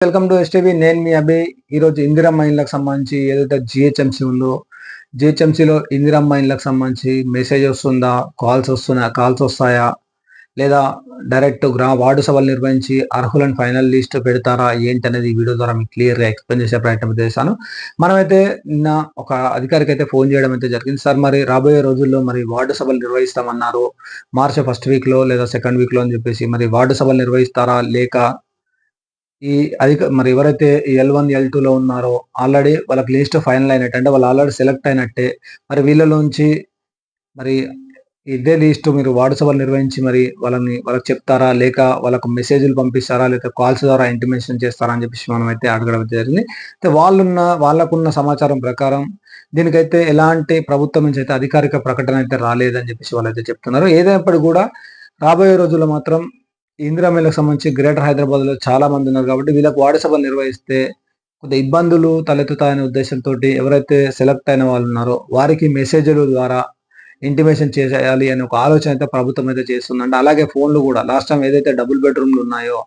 Welcome to STV నేను మీ అభి. ఈరోజు ఇందిరా మైన్లకు సంబంధించి ఏదైతే జిహెచ్ఎంసీ ఉందో జిహెచ్ఎంసీలో ఇందిరమ్మ మైన్లకు సంబంధించి మెసేజ్ వస్తుందా కాల్స్ వస్తున్నాయా కాల్స్ వస్తాయా లేదా డైరెక్ట్ గ్రా వార్డు సభలు నిర్వహించి అర్హులను ఫైనల్ లిస్ట్ పెడతారా ఏంటి అనేది ఈ వీడియో ద్వారా మీకు క్లియర్గా ఎక్స్ప్లెయిన్ చేసే ప్రయత్నం అయితే చేశాను. మనమైతే నిన్న ఒక అధికారికి అయితే ఫోన్ చేయడం అయితే జరిగింది. సార్ మరి రాబోయే రోజుల్లో మరి వార్డు సభలు నిర్వహిస్తామన్నారు. మార్చి ఫస్ట్ వీక్లో లేదా సెకండ్ వీక్లో అని చెప్పేసి మరి వార్డు సభలు నిర్వహిస్తారా లేక ఈ అధిక మరి ఎవరైతే ఎల్ వన్ ఎల్ టూలో ఉన్నారో ఆల్రెడీ వాళ్ళకి లిస్ట్ ఫైనల్ అయినట్టు అంటే వాళ్ళు ఆల్రెడీ సెలెక్ట్ అయినట్టే. మరి వీళ్ళలోంచి మరి ఇదే లిస్ట్ మీరు వాట్సాప్ నిర్వహించి మరి వాళ్ళని వాళ్ళకి చెప్తారా? లేక వాళ్ళకు మెసేజ్లు పంపిస్తారా? లేక కాల్స్ ద్వారా ఇంటిమేషన్ చేస్తారా అని చెప్పేసి మనం అయితే అడగడం జరిగింది. అయితే వాళ్ళున్న వాళ్ళకున్న సమాచారం ప్రకారం దీనికైతే ఎలాంటి ప్రభుత్వం నుంచి అయితే అధికారిక ప్రకటన అయితే రాలేదని చెప్పేసి వాళ్ళైతే చెప్తున్నారు. ఏదైనప్పటికీ కూడా రాబోయే రోజుల్లో మాత్రం ఇందిరామేలకు సంబంధించి గ్రేటర్ హైదరాబాద్లో చాలా మంది ఉన్నారు కాబట్టి వీళ్ళకి వార్డు సభలు నిర్వహిస్తే కొంత ఇబ్బందులు తలెత్తుతాయనే ఉద్దేశంతో ఎవరైతే సెలెక్ట్ అయిన వాళ్ళు ఉన్నారో వారికి మెసేజ్ల ద్వారా ఇంటిమేషన్ చేసేయాలి అనే ఒక ఆలోచన అయితే ప్రభుత్వం అయితే చేస్తుందంటే అలాగే ఫోన్లు కూడా లాస్ట్ టైం ఏదైతే డబుల్ బెడ్రూమ్లు ఉన్నాయో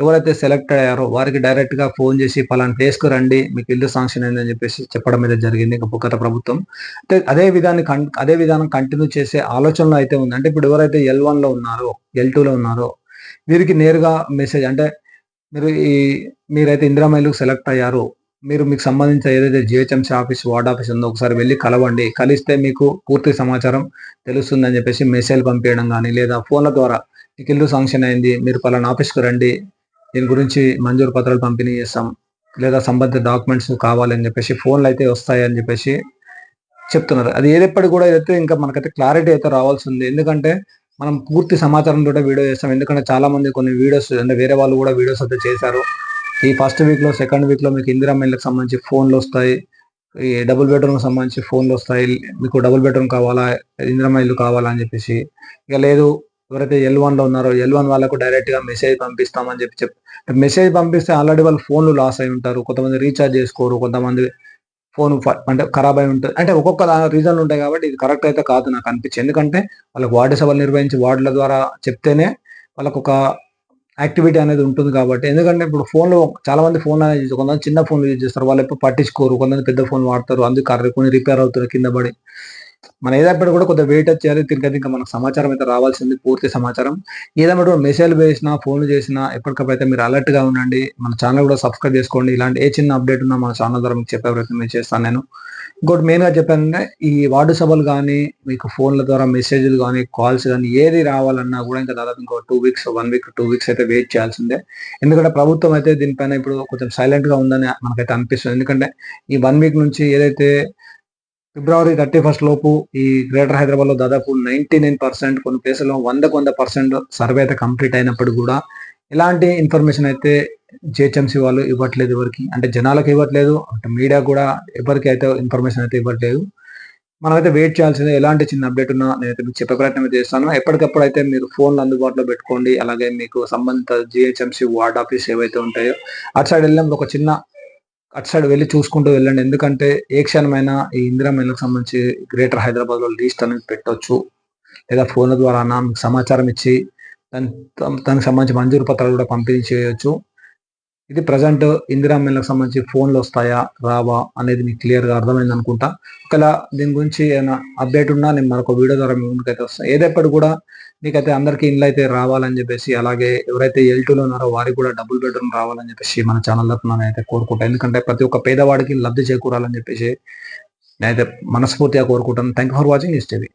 ఎవరైతే సెలెక్ట్ అయ్యారో వారికి డైరెక్ట్గా ఫోన్ చేసి పలానా ప్లేస్కు రండి మీకు ఇల్లు శాంక్షన్ అయిందని చెప్పేసి చెప్పడం అయితే జరిగింది గత ప్రభుత్వం. అయితే అదే విధాన్ని అదే విధానం కంటిన్యూ చేసే ఆలోచనలో అయితే ఉంది అంటే ఇప్పుడు ఎవరైతే ఎల్ వన్లో ఉన్నారో ఎల్ టూ లో ఉన్నారో వీరికి నేరుగా మెసేజ్ అంటే మీరు ఈ మీరైతే ఇందిరామైలుకు సెలెక్ట్ అయ్యారు మీరు మీకు సంబంధించిన ఏదైతే జిహెచ్ఎంసీ ఆఫీస్ వార్డ్ ఆఫీస్ ఉందో ఒకసారి వెళ్ళి కలవండి. కలిస్తే మీకు పూర్తి సమాచారం తెలుస్తుందని చెప్పేసి మెసేజ్ పంపించడం కానీ లేదా ఫోన్ల ద్వారా మీకు ఇల్లు శాంక్షన్ అయింది మీరు పలానా ఆఫీస్కి రండి దీని గురించి మంజూరు పత్రాలు పంపిణీ చేస్తాం లేదా సంబంధిత డాక్యుమెంట్స్ కావాలని చెప్పేసి ఫోన్లు అయితే వస్తాయని చెప్పేసి చెప్తున్నారు. అది ఏదెప్పటి కూడా అయితే ఇంకా మనకైతే క్లారిటీ అయితే రావాల్సి ఉంది. ఎందుకంటే మనం పూర్తి సమాచారం తోటే వీడియో చేస్తాం. ఎందుకంటే చాలా మంది కొన్ని వీడియోస్ అంటే వేరే వాళ్ళు కూడా వీడియోస్ అయితే చేశారు. ఈ ఫస్ట్ వీక్లో సెకండ్ వీక్లో మీకు ఇందిరా మెయిన్లకు సంబంధించి ఫోన్లు వస్తాయి. ఈ డబుల్ బెడ్రూమ్ సంబంధించి ఫోన్లు వస్తాయి. మీకు డబుల్ బెడ్రూమ్ కావాలా? ఇందిరా ఇల్లు కావాలా? అని చెప్పేసి. ఇక లేదు ఎవరైతే ఎల్ వన్లో ఉన్నారో ఎల్ వన్ వాళ్ళకు డైరెక్ట్గా మెసేజ్ పంపిస్తామని చెప్పి చెప్ మెసేజ్ పంపిస్తే ఆల్రెడీ వాళ్ళు ఫోన్లు లాస్ అయి ఉంటారు. కొంతమంది రీఛార్జ్ చేసుకోరు. కొంతమంది ఫోన్ అంటే ఖరాబ్ అయి ఉంటుంది. అంటే ఒక్కొక్క రీజన్లు ఉంటాయి కాబట్టి ఇది కరెక్ట్ అయితే కాదు నాకు అనిపించింది ఎందుకంటే వాళ్ళకి వార్డు సభలు నిర్వహించి వార్డుల ద్వారా చెప్తేనే వాళ్ళకు ఒక యాక్టివిటీ అనేది ఉంటుంది కాబట్టి. ఎందుకంటే ఇప్పుడు ఫోన్లో చాలా మంది ఫోన్ అనేది కొంతమంది చిన్న ఫోన్లు యూజ్ చేస్తారు. వాళ్ళు ఎప్పుడు పట్టించుకోరు. కొంతమంది పెద్ద ఫోన్ వాడతారు. అందుకు కొన్ని రిపేర్ అవుతారు కింద పడి. మనం ఏదైనా కూడా కొద్దిగా వెయిట్ చేయాలి. తిరిగి ఇంకా మనకు సమాచారం అయితే రావాల్సింది పూర్తి సమాచారం. ఏదైనా మెసేజ్ వేసినా ఫోన్లు చేసినా ఎప్పటికప్పుడు అయితే మీరు అలర్ట్గా ఉండండి మన ఛానల్ కూడా సబ్స్క్రైబ్ చేసుకోండి. ఇలాంటి ఏ చిన్న అప్డేట్ ఉన్నా మన ఛానల్ ద్వారా మీకు చెప్పే ప్రయత్నం చేస్తాను నేను. ఇంకోటి మెయిన్గా చెప్పానంటే ఈ వార్డు సభలు కానీ మీకు ఫోన్ల ద్వారా మెసేజ్లు కానీ కాల్స్ కానీ ఏది రావాలన్నా కూడా ఇంకా దాదాపు ఇంకో two weeks one week two weeks అయితే వెయిట్ చేయాల్సిందే. ఎందుకంటే ప్రభుత్వం అయితే దీనిపైన ఇప్పుడు కొంచెం సైలెంట్గా ఉందని మనకైతే అనిపిస్తుంది. ఎందుకంటే ఈ వన్ వీక్ నుంచి ఏదైతే ఫిబ్రవరి థర్టీ ఫస్ట్ లోపు ఈ గ్రేటర్ హైదరాబాద్లో దాదాపు నైన్టీ నైన్ పర్సెంట్ కొన్ని ప్లేసుల్లో వందకు వంద పర్సెంట్ సర్వే అయితే కంప్లీట్ అయినప్పుడు కూడా ఇలాంటి ఇన్ఫర్మేషన్ అయితే జిహెచ్ఎంసీ వాళ్ళు ఇవ్వట్లేదు ఎవరికి. అంటే జనాలకు ఇవ్వట్లేదు అంటే మీడియా కూడా ఎవరికి అయితే ఇన్ఫర్మేషన్ అయితే ఇవ్వట్లేదు. మనమైతే వెయిట్ చేయాల్సిందే ఎలాంటి చిన్న అప్డేట్ ఉన్నా నేనైతే మీకు చెప్పే ప్రయత్నం చేస్తాను. ఎప్పటికప్పుడు అయితే మీరు ఫోన్లు అందుబాటులో పెట్టుకోండి. అలాగే మీకు సంబంధిత జిహెచ్ఎంసీ వార్డ్ ఆఫీస్ ఏవైతే ఉంటాయో అటు సైడ్ వెళ్ళినప్పుడు ఒక చిన్న అటు సైడ్ వెళ్ళి చూసుకుంటూ వెళ్ళండి. ఎందుకంటే ఏ క్షణమైనా ఈ ఇందిరా మెయిల్కి సంబంధించి గ్రేటర్ హైదరాబాద్లో అనేది పెట్టవచ్చు లేదా ఫోన్ల ద్వారా మీకు సమాచారం ఇచ్చి దాని దానికి సంబంధించి మంజూరు పత్రాలు కూడా పంపిణీ చేయవచ్చు ఇది ప్రజెంట్ ఇందిరా మెయిల్కి సంబంధించి ఫోన్లు వస్తాయా? రావా? అనేది మీకు క్లియర్గా అర్థమైంది అనుకుంటా. ఒకవేళ దీని గురించి ఏమైనా అప్డేట్ ఉన్నా నేను మరొక వీడియో ద్వారా మీ ముందుకైతే వస్తాను ఏదెప్పుడు కూడా మీకైతే అందరికీ ఇండ్లు అయితే రావాలని చెప్పేసి అలాగే ఎవరైతే ఎల్టూలో ఉన్నారో వారికి కూడా డబుల్ బెడ్రూమ్ రావాలని చెప్పేసి మన ఛానల్ తరఫున అయితే కోరుకుంటాను ఎందుకంటే ప్రతి ఒక్క పేదవాడికి లబ్ధి చేకూరాలని చెప్పేసి నేనైతే మనస్ఫూర్తిగా కోరుకుంటాను. థ్యాంక్ ఫర్ వాచింగ్ ఇస్ టీవీ.